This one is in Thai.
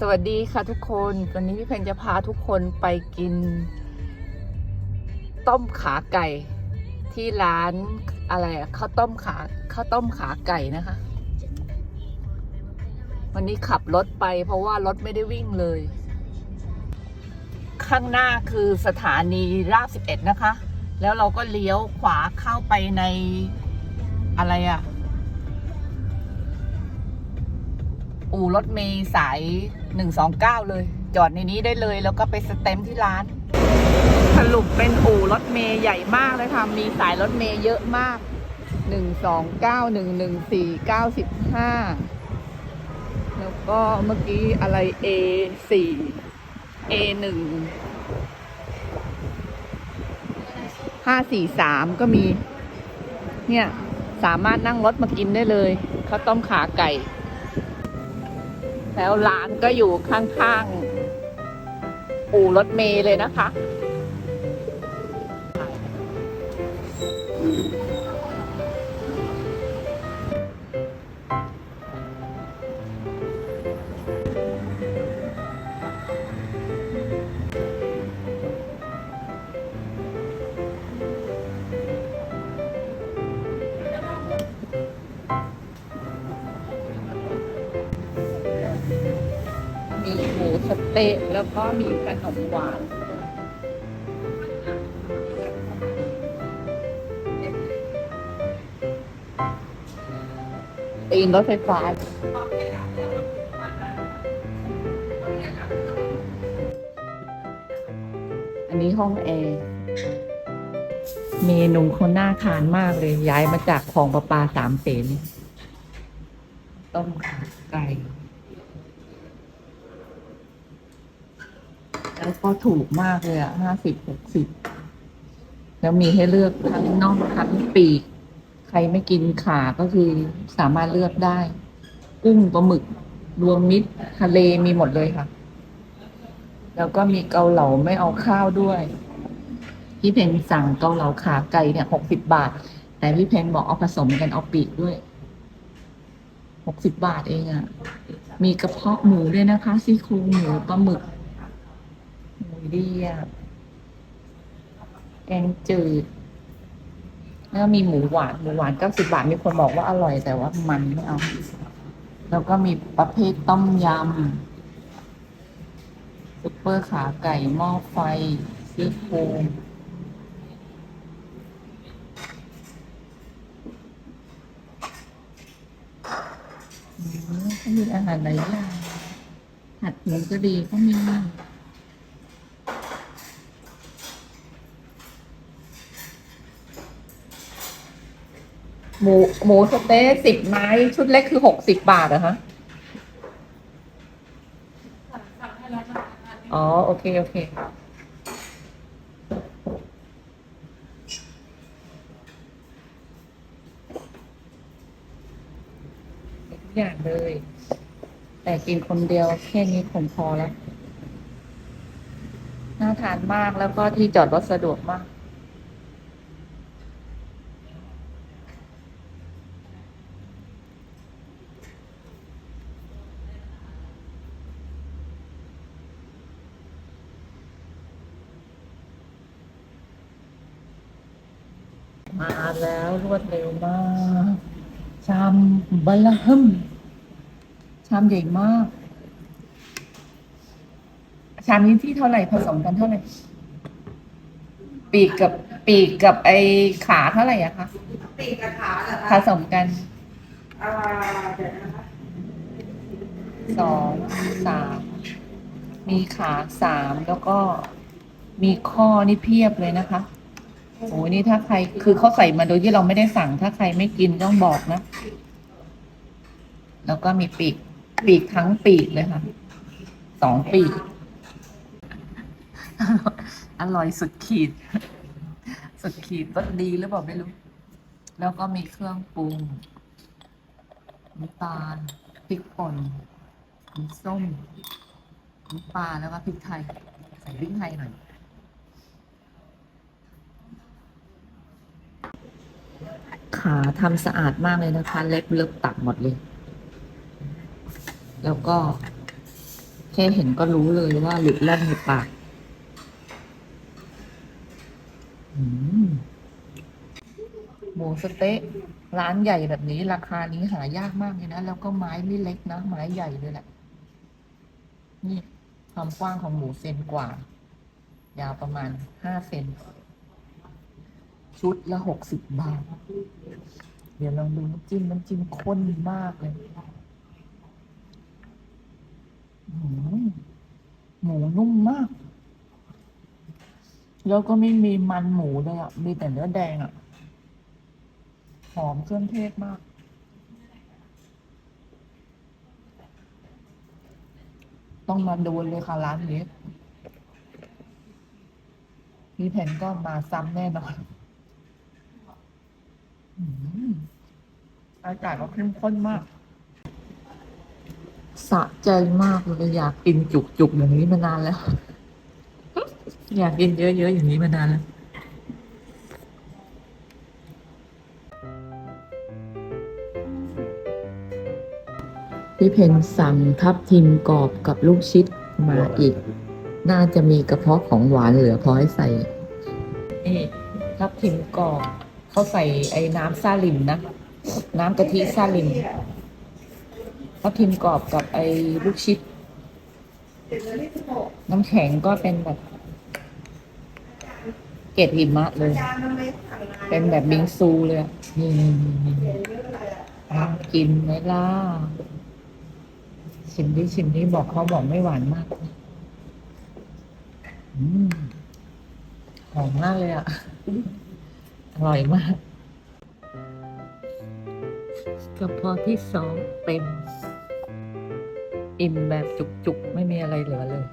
สวัสดีค่ะทุกคนวันนี้พี่เพนจะพาทุกคนไปกิน ต้มขาไก่ ที่ร้านอะไรอะข้าวต้มขาข้าวต้มขาไก่นะคะ วันนี้ขับรถไปเพราะว่ารถไม่ได้วิ่งเลย ข้างหน้าคือสถานีราบสิบเอ็ดนะคะ แล้วเราก็เลี้ยวขวาเข้าไปในอะไรอะ อู่รถเมย์สายหนึ่งสองเก้าเลย จอดในนี้ได้เลยแล้วก็ไปสเต็มที่ร้าน สรุปเป็นอู่รถเมย์ใหญ่มากเลยค่ะ มีสายรถเมย์เยอะมากหนึ่งสองเก้าหนึ่งหนึ่งสี่เก้าสิบห้าแล้วก็เมื่อกี้อะไร A สี่ A หนึ่งห้าสี่สามก็มี เนี่ย สามารถนั่งรถมากินได้เลยข้าวต้มขาไก่ แล้วร้านก็อยู่ข้างๆอู่รถเมย์เลยนะคะ สเต๊ะแล้วก็มีขนมหวานตีนรถไฟฟ้าอันนี้ห้องแอร์เมนูเขาน่าทานมากเลย ย้ายมาจากคลองประปาสามเสนต้มขาไก่ แล้วก็ถูกมากเลยอะห้าสิบหกสิบแล้วมีให้เลือกทั้งน่องทั้งปีก ใครไม่กินขาก็คือสามารถเลือกได้ กุ้งปลาหมึก รวมมิตรทะเลมีหมดเลยค่ะ แล้วก็มีเกาเหลาไม่เอาข้าวด้วย พี่เพนสั่งเกาเหลาขาไก่เนี่ยหกสิบบาท แต่พี่เพนบอกเอาผสมกันเอาปีกด้วยหกสิบบาทเองอะ่ะ มีกระเพาะหมูด้วยนะคะซี่โครงหมูปลาหมึก เดียบ แกงจืดแล้วมีหมูหวาน หมูหวานเก้าสิบาท มีคนบอกว่าอร่อยแต่ว่ามันไม่เอา แล้วก็มีประเภทต้มยำซุปเปอร์ขาไก่หม้อไฟซี่โครงมก็มีอาหารหลายอย่างผัดผงกะหรี่ก็มี หมูหมูสะเต๊สิบไม้ชุดเล็กคือหกสิบบาทเหรอฮะอ๋อ โอเค โอเค ทุกอย่างเลย แต่กินคนเดียวแค่นี้คงพอแล้ว น่าทานมากแล้วก็ที่จอดรถสะดวกมาก มา แล้วรวดเร็วมาก ชามบัลลังก์มชามใหญ่มาก ชามนี้ที่เท่าไหร่ผสมกันเท่าไหร่ ปีกกับปีกกับไอขาเท่าไหร่อะคะปีกกระถาเหรอผคะสมกันอ่าเดี๋ยวนะคะสองสามมีขาสามแล้วก็มีข้อนี่เพียบเลยนะคะ โอ้ยนี่ถ้าใครคือเขาใส่มาโดยที่เราไม่ได้สั่ง ถ้าใครไม่กินต้องบอกนะ แล้วก็มีปีก ปีกทั้งปีกเลยค่ะ สองปีก อร่อยสุดขีด สุดขีดรสดีหรือเปล่าไม่รู้ แล้วก็มีเครื่องปรุงน้ำตาลพริกป่นมีส้มน้ำปลาแล้วก็พริกไทย ใส่พริกไทยหน่อย ขาทำสะอาดมากเลยนะคะ เล็บเล็บตัดหมดเลย แล้วก็ แค่เห็นก็รู้เลยว่าหลุดแล่นในปากหมูสเต๊ะร้านใหญ่แบบนี้ ราคานี้หายากมากเลยนะ แล้วก็ไม้ไม่เล็กนะ ไม้ใหญ่เลยแหละ นี่ความกว้างของหมูเซนกว่า ยาวประมาณห้าเซน ชุดละหกสิบบาท เดี๋ยวลองดูน้ำจิ้มน้ำจิ้มข้นมากเลยอืมหมูนุ่มมาก แล้วก็ไม่มีมันหมูเลยอะ มีแต่เนื้อแดงอะ หอมเครื่องเทศมาก ต้องมาดูเลยค่ะร้านนี้พี่เพนก็มาซ้ำแน่นอนอืม อากาศก็เข้มข้นมาก สะใจมากเลยอยากกินจุกๆอย่างนี้มานานแล้ว อยากกินเยอะๆอย่างนี้มานานแล้วพี่เพนสั่งทับทิมกรอบกับลูกชิดมาอีก น่าจะมีกระเพาะของหวานเหลือพอให้ใส่ นี่ทับทิมกรอบเขาใส่ไอ้น้ำซาลิมนะ น้ำกะทิซาลิมทับทิมกรอบกับไอ้ลูกชิด น้ำแข็งก็เป็นแบบ เกล็ดหิมะเลย เป็นแบบบิงซูเลยนี่นี่นี่นี่เยอะเลยอะน่ากินไหมล่ะ ชิมดิชิมดิบอกเขาบอกไม่หวานมากหอมมากเลยอะ อร่อยมาก กระเพาะที่สองเต็ม อิ่มแบบจุกๆ ไม่มีอะไรเหลือเลย